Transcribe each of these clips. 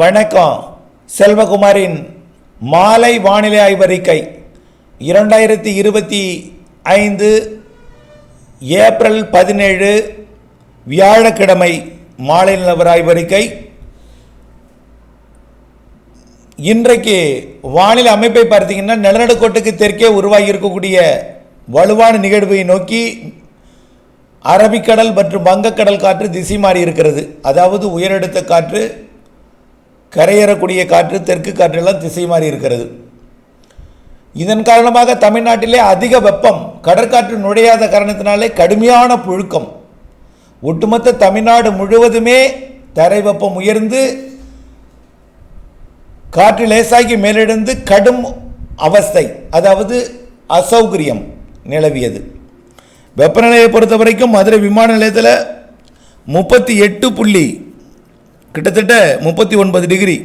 வணக்கம். செல்வகுமாரின் மாலை வானிலை ஆய்வறிக்கை. இரண்டாயிரத்தி இருபத்தி ஐந்து ஏப்ரல் பதினேழு வியாழக்கிழமை மாலை நிலவர ஆய்வறிக்கை. இன்றைக்கு வானிலை அமைப்பை பார்த்தீங்கன்னா நிலநடுக்கோட்டுக்கு தெற்கே உருவாகி இருக்கக்கூடிய வலுவான நிகழ்வை நோக்கி அரபிக்கடல் மற்றும் வங்கக்கடல் காற்று திசை மாறி இருக்கிறது. அதாவது உயரடுத்த காற்று கரையேறக்கூடிய காற்று தெற்கு காற்றெல்லாம் திசை மாறி இருக்கிறது. இதன் காரணமாக தமிழ்நாட்டிலே அதிக வெப்பம் கடற்காற்று நுழையாத காரணத்தினாலே கடுமையான புழுக்கம். ஒட்டுமொத்த தமிழ்நாடு முழுவதுமே தரை வெப்பம் உயர்ந்து காற்று லேசாகி மேலெழுந்து கடும் அவஸ்தை அதாவது அசௌகரியம் நிலவியது. வெப்பநிலையை பொறுத்த வரைக்கும் மதுரை விமான நிலையத்தில் முப்பத்தி எட்டு புள்ளி கிட்டத்தட்ட முப்பத்தி ஒன்பது டிகிரி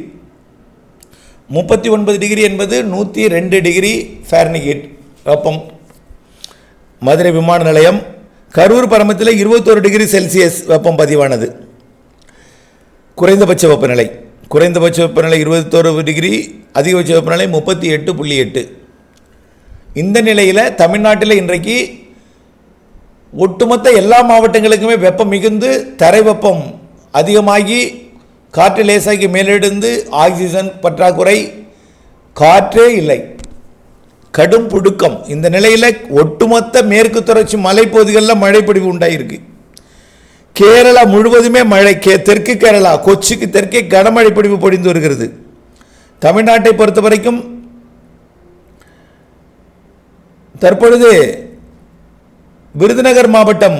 முப்பத்தி ஒன்பது டிகிரி என்பது நூற்றி ரெண்டு டிகிரி ஃபேர்னிகேட் வெப்பம். மதுரை விமான நிலையம் கரூர் பரமத்தில் இருபத்தோரு டிகிரி செல்சியஸ் வெப்பம் பதிவானது. குறைந்தபட்ச வெப்பநிலை குறைந்தபட்ச வெப்பநிலை இருபத்தோரு டிகிரி அதிகபட்ச வெப்பநிலை முப்பத்தி எட்டு புள்ளி எட்டு. இந்த நிலையில் தமிழ்நாட்டில் இன்றைக்கு ஒட்டுமொத்த எல்லா மாவட்டங்களுக்குமே வெப்பம் மிகுந்து தரை வெப்பம் அதிகமாகி காற்று லேசாகி மேலெடுந்து ஆக்சிஜன் பற்றாக்குறை. காற்றே இல்லை. கடும் புடுக்கம். இந்த நிலையில் ஒட்டுமொத்த மேற்கு தொடர்ச்சி மலைப்பகுதிகளில் மழைப்பொடிவு உண்டாயிருக்கு. கேரளா முழுவதுமே மழை. கே தெற்கு கேரளா கொச்சிக்கு தெற்கே கனமழை பொழிவு பொழிந்து வருகிறது. தமிழ்நாட்டை பொறுத்த வரைக்கும் தற்பொழுது விருதுநகர் மாவட்டம்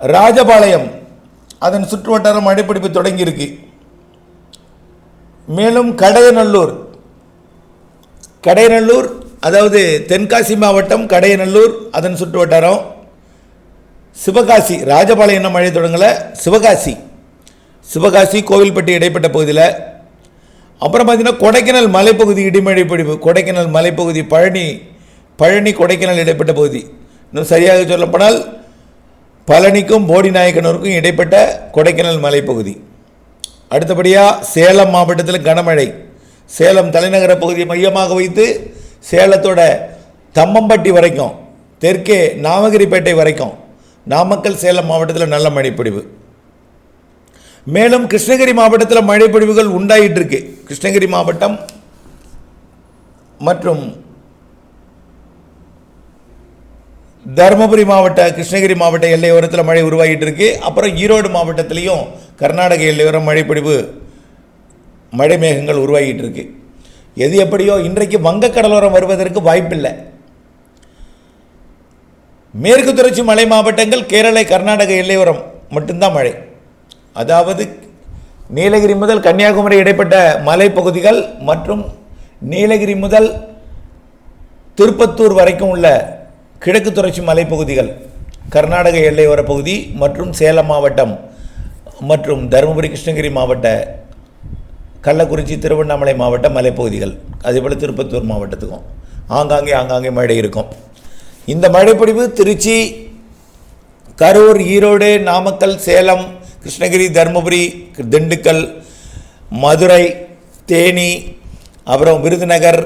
ராஜபாளையம் அதன் சுற்றுவட்டாரம் மழைப்பிடிப்பு தொடங்கியிருக்கு. மேலும் கடையநல்லூர். கடையநல்லூர் அதாவது தென்காசி மாவட்டம் கடையநல்லூர் அதன் சுற்றுவட்டாரம். சிவகாசி ராஜபாளையம் என்ன மழை தொடங்கலை. சிவகாசி. சிவகாசி கோவில்பட்டி இடைப்பட்ட பகுதியில். அப்புறம் பார்த்தீங்கன்னா கொடைக்கானல் மலைப்பகுதி இடிமழை பிடிப்பு கொடைக்கானல் மலைப்பகுதி பழனி பழனி கொடைக்கானல் இடைப்பட்ட பகுதி. இன்னும் சரியாக சொல்லப்போனால் பழனிக்கும் போடி நாயக்கனூருக்கும் இடைப்பட்ட கொடைக்கானல் மலைப்பகுதி. அடுத்தபடியாக சேலம் மாவட்டத்தில் கனமழை. சேலம் தலைநகர பகுதியை மையமாக வைத்து சேலத்தோட தம்மம்பட்டி வரைக்கும் தெற்கே நாமகிரிப்பேட்டை வரைக்கும் நாமக்கல் சேலம் மாவட்டத்தில் நல்ல மழைப்பொழிவு. மேலும் கிருஷ்ணகிரி மாவட்டத்தில் மழைப்பொழிவுகள் உண்டாயிட்டு இருக்கு கிருஷ்ணகிரி மாவட்டம் மற்றும் தருமபுரி மாவட்ட கிருஷ்ணகிரி மாவட்ட எல்லையோரத்தில் மழை உருவாகிட்டு இருக்கு அப்புறம் ஈரோடு மாவட்டத்திலையும் கர்நாடக எல்லையோரம் மழைப்பொழிவு மழை மேகங்கள் உருவாகிட்டு இருக்கு எது எப்படியோ இன்றைக்கு வங்கக்கடலோரம் வருவதற்கு வாய்ப்பில்லை. மேற்கு தொடர்ச்சி மலை மாவட்டங்கள் கேரளை கர்நாடக எல்லையோரம் மட்டும்தான் மழை. அதாவது நீலகிரி முதல் கன்னியாகுமரி இடைப்பட்ட மலைப்பகுதிகள் மற்றும் நீலகிரி முதல் திருப்பத்தூர் வரைக்கும் உள்ள கிழக்கு தொடர்ச்சி மலைப்பகுதிகள் கர்நாடக எல்லையோர பகுதி மற்றும் சேலம் மாவட்டம் மற்றும் தருமபுரி கிருஷ்ணகிரி மாவட்ட கள்ளக்குறிச்சி திருவண்ணாமலை மாவட்ட மலைப்பகுதிகள் அதேபோல் திருப்பத்தூர் மாவட்டத்துக்கும். ஆங்காங்கே ஆங்காங்கே மழை இருக்கும். இந்த மழைப்பொழிவு திருச்சி கரூர் ஈரோடு நாமக்கல் சேலம் கிருஷ்ணகிரி தருமபுரி திண்டுக்கல் மதுரை தேனி அப்புறம் விருதுநகர்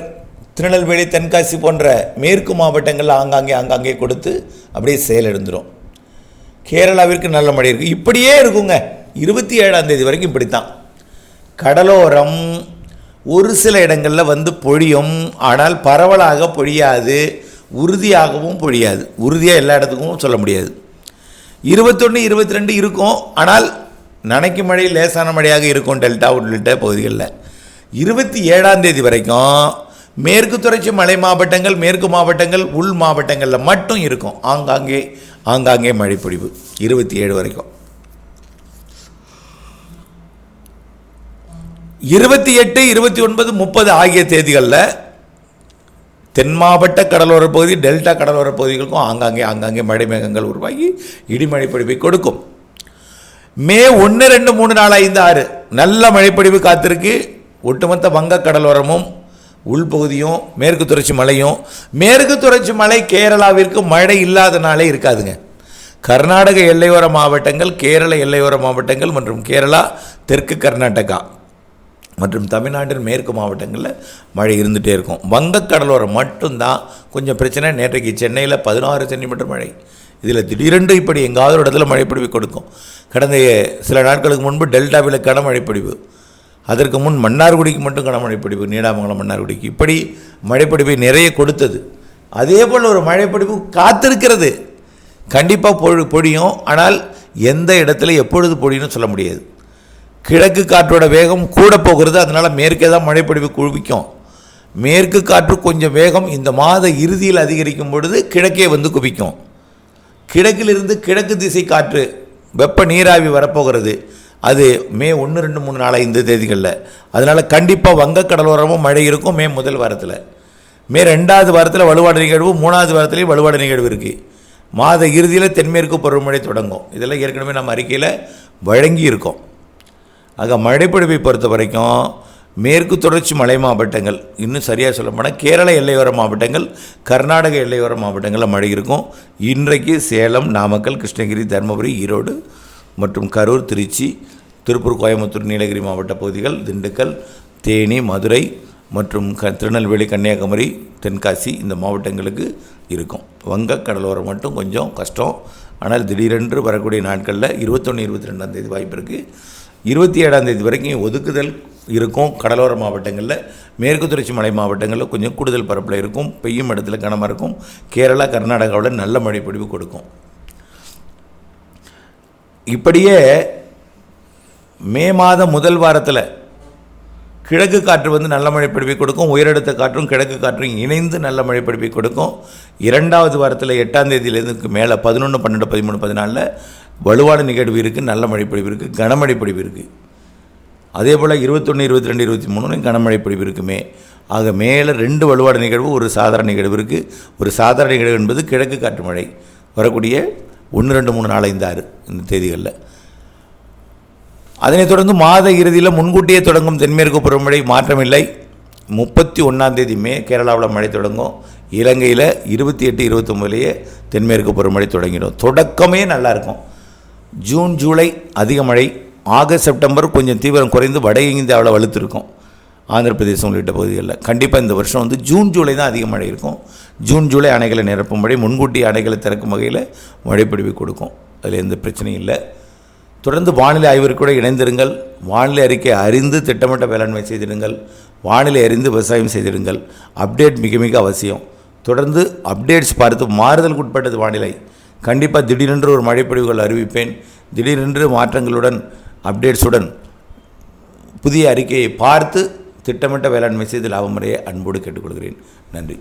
திருநெல்வேலி தென்காசி போன்ற மேற்கு மாவட்டங்களில் ஆங்காங்கே ஆங்காங்கே கொடுத்து அப்படியே செயலிழந்துடும் கேரளாவிற்கு நல்ல மழை இருக்குது இப்படியே இருக்குங்க. இருபத்தி ஏழாம் தேதி வரைக்கும் இப்படித்தான். கடலோரம் ஒரு சில இடங்களில் வந்து பொழியும். ஆனால் பரவலாக பொழியாது. உறுதியாகவும் பொழியாது. உறுதியாக எல்லா இடத்துக்கும் சொல்ல முடியாது. இருபத்தொன்று இருபத்தி ரெண்டு இருக்கும். ஆனால் நனைக்கும் மழை லேசான மழையாக இருக்கும் டெல்டா உள்ளிட்ட பகுதிகளில். இருபத்தி ஏழாம் தேதி வரைக்கும் மேற்கு தொடர்ச்சி மலை மாவட்டங்கள் மேற்கு மாவட்டங்கள் உள் மாவட்டங்களில் மட்டும் இருக்கும். ஆங்காங்கே ஆங்காங்கே மழை பொழிவு இருபத்தி ஏழு வரைக்கும். இருபத்தி எட்டு இருபத்தி ஒன்பது முப்பது ஆகிய தேதிகளில் தென் மாவட்ட கடலோர பகுதி டெல்டா கடலோர பகுதிகளுக்கும் ஆங்காங்கே ஆங்காங்கே மழை மேகங்கள் உருவாகி இடிமழை பொழிவை கொடுக்கும். மே ஒன்று ரெண்டு மூணு நாலு ஐந்து ஆறு. நல்ல மழைப்பொழிவு காத்திருக்கு. ஒட்டுமொத்த வங்க கடலோரமும் உள்பகுதியும் மேற்கு தொடர்ச்சி மலையும். மேற்கு தொடர்ச்சி மலை கேரளாவிற்கு மழை இல்லாத நாளே இருக்காதுங்க. கர்நாடக எல்லையோர மாவட்டங்கள் கேரள எல்லையோர மாவட்டங்கள் மற்றும் கேரளா தெற்கு கர்நாடகா மற்றும் தமிழ்நாட்டின் மேற்கு மாவட்டங்களில் மழை இருந்துகிட்டே இருக்கும். வங்கக்கடலோரம் மட்டும்தான் கொஞ்சம் பிரச்சனை. நேற்றைக்கு சென்னையில் பதினாறு சென்டிமீட்டர் மழை. இதில் திடீரென்று இப்படி எங்காவது ஒரு இடத்துல மழைப்பொழிவு கொடுக்கும். கடந்த சில நாட்களுக்கு முன்பு டெல்டாவில் கனமழை பொழிவு அதற்கு முன் மன்னார்குடிக்கு மட்டும் கனமழை பொழிவு நீடாமங்கலம் மன்னார்குடிக்கு. இப்படி மழைப்பொழிவை நிறைய கொடுத்தது. அதே போல் ஒரு மழைப்பொழிவு காத்திருக்கிறது. கண்டிப்பாக பொழு பொழியும். ஆனால் எந்த இடத்துல எப்பொழுது பொழியும்னு சொல்ல முடியாது. கிழக்கு காற்றோட வேகம் கூட போகிறது. அதனால் மேற்கே தான் மழைப்பொழிவு குவிக்கும். மேற்கு காற்று கொஞ்சம் வேகம் இந்த மாத இறுதியில் அதிகரிக்கும் பொழுது கிழக்கே வந்து குவிக்கும். கிழக்கிலிருந்து கிழக்கு திசை காற்று வெப்ப நீராவி வரப்போகிறது. அது மே ஒன்று ரெண்டு மூணு நாலு ஐந்து தேதிகளில். அதனால் கண்டிப்பாக வங்கக் கடலோரமும் மழை இருக்கும் மே முதல் வாரத்தில். மே ரெண்டாவது வாரத்தில் வலுவாடு நிகழ்வு மூணாவது வாரத்துலேயும் வலுவாடு நிகழ்வு இருக்குது மாத இறுதியில் தென்மேற்கு பருவமழை தொடங்கும். இதெல்லாம் ஏற்கனவே நம்ம அறிக்கையில் வழங்கி இருக்கோம். ஆக மழைப்பிடிப்பை பொறுத்த வரைக்கும் மேற்கு தொடர்ச்சி மலை மாவட்டங்கள் இன்னும் சரியாக சொல்ல போனால் கேரள எல்லையோர மாவட்டங்கள் கர்நாடக எல்லையோர மாவட்டங்களில் மழை இருக்கும். இன்றைக்கு சேலம் நாமக்கல் கிருஷ்ணகிரி தருமபுரி ஈரோடு மற்றும் கரூர் திருச்சி திருப்பூர் கோயம்புத்தூர் நீலகிரி மாவட்ட பகுதிகள் திண்டுக்கல் தேனி மதுரை மற்றும் க திருநெல்வேலி கன்னியாகுமரி தென்காசி இந்த மாவட்டங்களுக்கு இருக்கும். வங்க கடலோரம் மட்டும் கொஞ்சம் கஷ்டம். ஆனால் திடீரென்று வரக்கூடிய நாட்களில் இருபத்தொன்று இருபத்தி ரெண்டாம் தேதி வாய்ப்பு இருக்குது இருபத்தி ஏழாம் தேதி வரைக்கும் ஒதுக்குதல் இருக்கும். கடலோர மாவட்டங்களில் மேற்கு தொடர்ச்சி மலை மாவட்டங்களில் கொஞ்சம் கூடுதல் பரப்பில் இருக்கும். பெய்யும் இடத்துல கனமாக இருக்கும். கேரளா கர்நாடகாவில் நல்ல மழை பொழிவு கொடுக்கும். இப்படியே மே மாதம் முதல் வாரத்தில் கிழக்கு காற்று வந்து நல்ல மழை பொழிவை கொடுக்கும் உயரடுத்த காற்றும் கிழக்கு காற்றும் இணைந்து நல்ல மழை பொழிவை கொடுக்கும். இரண்டாவது வாரத்தில் எட்டாம் தேதியிலேருந்து மேலே பதினொன்று பன்னெண்டு பதிமூணு பதினாலில் வலுவான நிகழ்வு இருக்குது நல்ல மழை பிடிப்பு இருக்குது கனமழை பிடிப்பு இருக்குது அதே போல் இருபத்தொன்று இருபத்தி ரெண்டு இருபத்தி மூணுலையும் கனமழை பிடிப்பு இருக்குமே ஆக மேலே ரெண்டு வலுவான நிகழ்வு ஒரு சாதாரண நிகழ்வு இருக்குது ஒரு சாதாரண நிகழ்வு என்பது கிழக்கு காற்று மழை. வரக்கூடிய ஒன்று ரெண்டு மூணு நாலு ஐந்து ஆறு இந்த தேதிகளில். அதனைத் தொடர்ந்து மாத இறுதியில் முன்கூட்டியே தொடங்கும் தென்மேற்கு பருவமழை மாற்றமில்லை. முப்பத்தி ஒன்றாம் தேதி மே கேரளாவில் மழை தொடங்கும். இலங்கையில் இருபத்தி எட்டு இருபத்தொம்பதுலேயே தென்மேற்கு பருவமழை தொடங்கிடும். தொடக்கமே நல்லாயிருக்கும் ஜூன் ஜூலை அதிக மழை. ஆகஸ்ட் செப்டம்பர் கொஞ்சம் தீவிரம் குறைந்து வட இந்தியாவில் வலுத்திருக்கும் ஆந்திர பிரதேசம் உள்ளிட்ட பகுதிகளில். கண்டிப்பாக இந்த வருஷம் வந்து ஜூன் ஜூலை தான் அதிக மழை இருக்கும். ஜூன் ஜூலை அணைகளை நிரப்பும் மழை முன்கூட்டி அணைகளை திறக்கும் வகையில் மழைப்பிடிவு கொடுக்கும். அதில் எந்த பிரச்சனையும் இல்லை. தொடர்ந்து வானிலை ஆய்விற்கு கூட இணைந்திருங்கள். வானிலை அறிக்கை அறிந்து திட்டமிட்ட வேளாண்மை செய்திடுங்கள். வானிலை அறிந்து விவசாயம் செய்திடுங்கள். அப்டேட் மிக மிக அவசியம். தொடர்ந்து அப்டேட்ஸ் பார்த்து மாறுதலுக்கு உட்பட்டது வானிலை. கண்டிப்பாக திடீரென்று ஒரு மழைப்பொழிவுகள் அறிவிப்பேன். திடீரென்று மாற்றங்களுடன் அப்டேட்ஸுடன் புதிய அறிக்கையை பார்த்து திட்டமிட்ட வேளாண்மை செய்து லாபம் முறையை அன்போடு கேட்டுக்கொள்கிறேன். நன்றி.